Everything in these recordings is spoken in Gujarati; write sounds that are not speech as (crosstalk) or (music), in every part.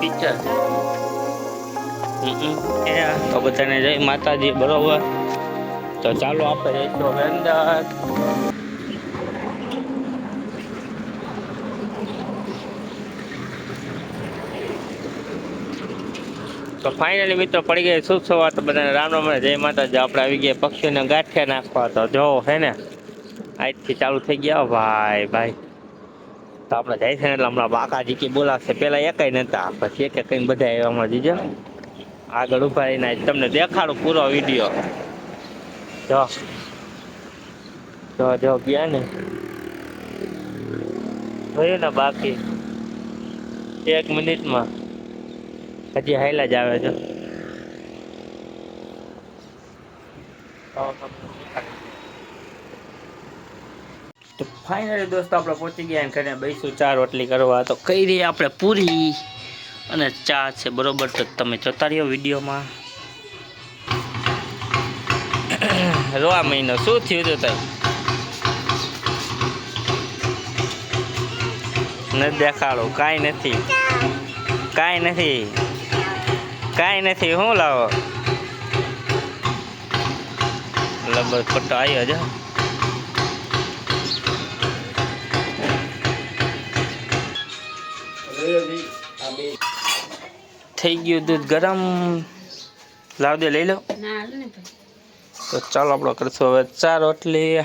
પિક્ચર તો બધાને જય માતાજી, બરોબર. તો ચાલો આપણે જઈશું હવે અંદર. તો ફાઇનલી મિત્રો પડી ગઈ શુભ સવાર. તો બધાને રામ રામ જય માતાજી. આપણે આવી ગયા પક્ષીઓને ગાંઠિયા નાખવા. તો જો, હે ને? આજથી ચાલુ થઈ ગયા. ભાઈ ભાઈ. તો આપણે જાય છે એટલે હમણાં બાકાજી કે બોલાવશે. પેલા એકાય નહોતા પછી એક એક બધા એવા હમણાં જીજો. આગળ ઊભા રહીને તમને દેખાડું પૂરો વીડિયો. જો. જો જો, ગયા ને. જોયું ને બાકી? એક મિનિટમાં. હજી હાઈલા જ આવે છે. તો ફાઇનલી દોસ્તો આપણે પહોંચી ગયા અને કરીને બેસું, ચા રોટલી કરવા. તો કઈ રહી આપણે પૂરી? અને ચા છે બરોબર, તો તમે જોતા રહ્યો વિડીયોમાં. (clears throat) રોવા મહિનો, શું થયું હતું તમે નથી દેખાડો, કાંઈ નથી. કાંઈ નથી. કાંઈ નથી શું લાવો? લબર ખોટો આવ્યો છે થઈ ગયું દૂધ ગરમ. લાવ દે લઈ લો. તો ચાલો આપણે કરશું હવે ચા રોટલી.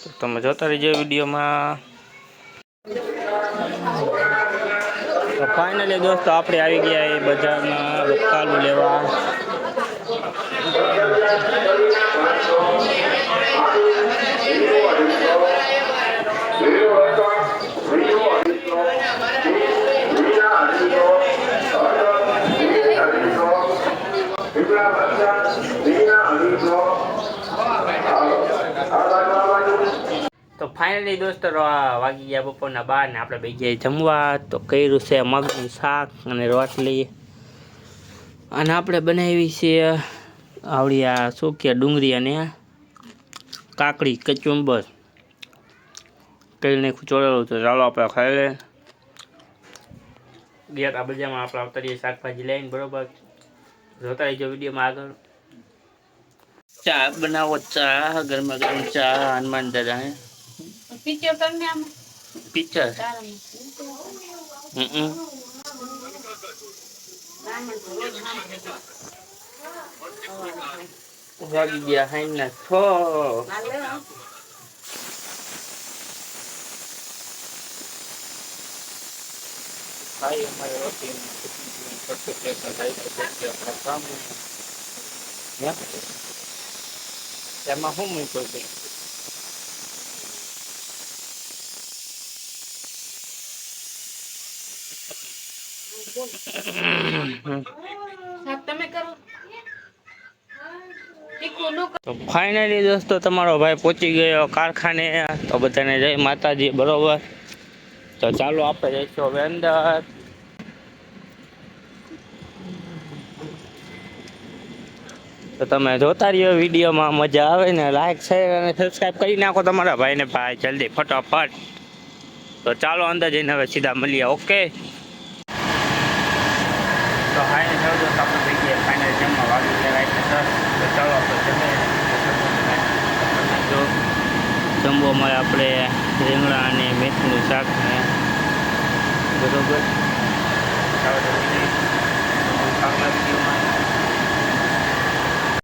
તો તમે જોતા રહીજો વિડીયોમાં. તો ફાઇનલી દોસ્તો આપણે આવી ગયા એ બજારમાં બકાલું લેવા. તો ફાઇનલી દોસ્તો વાગી ગયા બપોરના બાર ને આપણે બે જમવા. તો કર્યું છે મગનું શાક અને રોટલી. અને આપણે બનાવી છે આવડી આ શું ડુંગળી અને કાકડી કચુંબર. કરીને ચોળેલું તો ચાલો આપણે ખાઈ લે ગયા આ બજારમાં આપણે આવતા શાકભાજી લઈને, બરોબર. જોતા રહીજો વિડીયોમાં આગળ. ચા બનાવો ચા ગરમા ગરમ ચા હનુમાન દાદા હે પિક્ચર તમને આમ. પિક્ચર હમ વાગી ગયા હાઈ ના છો ભાઈ અમારે રોટી છે. કરો શું મૂક્યું છે? તો ફાઇનલી દોસ્તો તમારો ભાઈ પહોંચી ગયો કારખાને. તો બધાને જય માતાજી બરોબર? તો ચાલો આપણે જઈશું હવે અંદર. તો તમે જોતા રહ્યો વિડીયોમાં, મજા આવે ને લાઈક શેર અને સબસ્ક્રાઈબ કરી નાખો તમારા ભાઈને. ભાઈ, જલ્દી, ફટાફટ. તો ચાલો અંદર જઈને હવે સીધા મળીએ ઓકે તો હાઈ ને જો આપણે થઈ ગયા ફાઇનલ જમવા વાગી ગયા રાઈટ સર તો ચાલો આપણે જમે જો જમવામાં આપણે રીંગણા અને મેથીનું શાક ને બરોબર. ચાલો શાક લાગી